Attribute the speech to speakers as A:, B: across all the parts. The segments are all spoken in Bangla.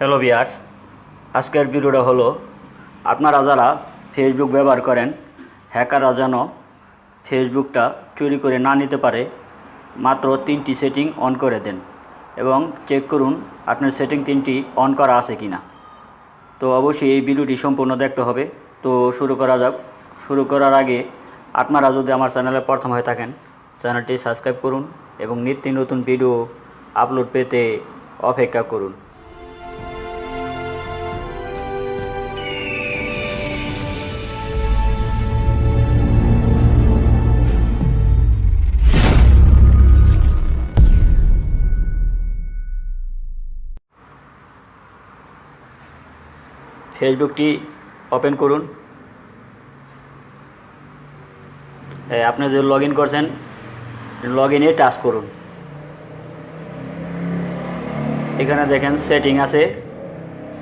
A: হ্যালো বিয়ার্স আজকের ভিডিওটা হলো, আপনারা যারা ফেসবুক ব্যবহার করেন, হ্যাকাররা যেন ফেসবুকটা চুরি করে না নিতে পারে, মাত্র তিনটি সেটিং অন করে দেন এবং চেক করুন আপনার সেটিং তিনটি অন করা আছে কি না তো অবশ্যই এই ভিডিওটি সম্পূর্ণ দেখতে হবে। তো শুরু করা যাক। শুরু করার আগে আপনারা যদি আমার চ্যানেলে প্রথম হয়ে থাকেন, চ্যানেলটি সাবস্ক্রাইব করুন এবং নিত্য নতুন ভিডিও আপলোড পেতে অপেক্ষা করুন। ফেসবুকটি ওপেন করুন। আপনি যে লগ ইন করছেন লগ ইনে টাচ করুন। এখানে দেখেন সেটিং আছে,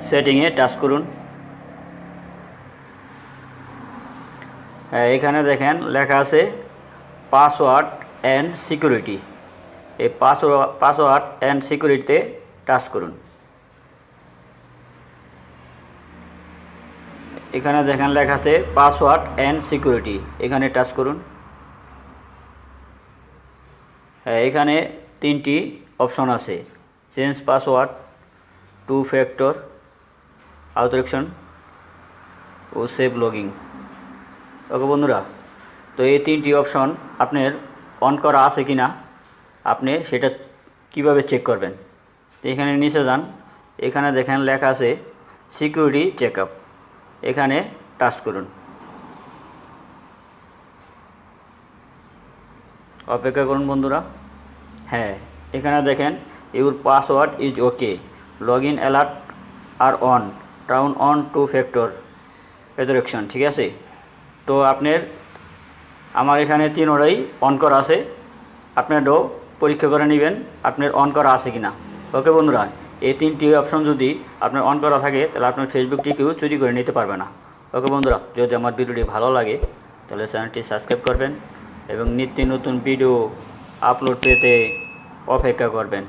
A: সেটিংয়ে টাচ করুন। এখানে দেখেন লেখা আছে, পাসওয়ার্ড অ্যান্ড সিকিউরিটি। এই পাসওয়ার্ড পাসওয়ার্ড অ্যান্ড সিকিউরিটিতে টাচ করুন। এখানে দেখেন লেখা আছে পাসওয়ার্ড অ্যান্ড সিকিউরিটি। এখানে টাচ করুন। হ্যাঁ এখানে তিনটি অপশন আছে। Change password, two factor authentication ও সেভ লগিং ওকে বন্ধুরা, তো এই তিনটি অপশন আপনার অন করা আছে কি না আপনি সেটা কীভাবে চেক করবেন? তো এখানে নিচে যান। এখানে দেখেন লেখা আছে সিকিউরিটি চেক আপ এখানে টাচ করুন। অপেক্ষা করুন বন্ধুরা। হ্যাঁ এখানে দেখেন your password is okay log in alert are on turn on two factor authentication ঠিক আছে? তো আপনার, আমার এখানে তিনোটাই অন করা আছে। আপনারও পরীক্ষা করে নেবেন, আপনার অন করা আছে কি না ওকে বন্ধুরা এই তিনটি অপশন যদি আপনার অন করা থাকে, তাহলে আপনার ফেসবুকটি কেউ চুরি করে নিতে পারবে না। ওকে বন্ধুরা, যদি আমার ভিডিওটি ভালো লাগে, তাহলে চ্যানেলটি সাবস্ক্রাইব করবেন এবং নিত্য নতুন ভিডিও আপলোড পেতে অপেক্ষা করবেন।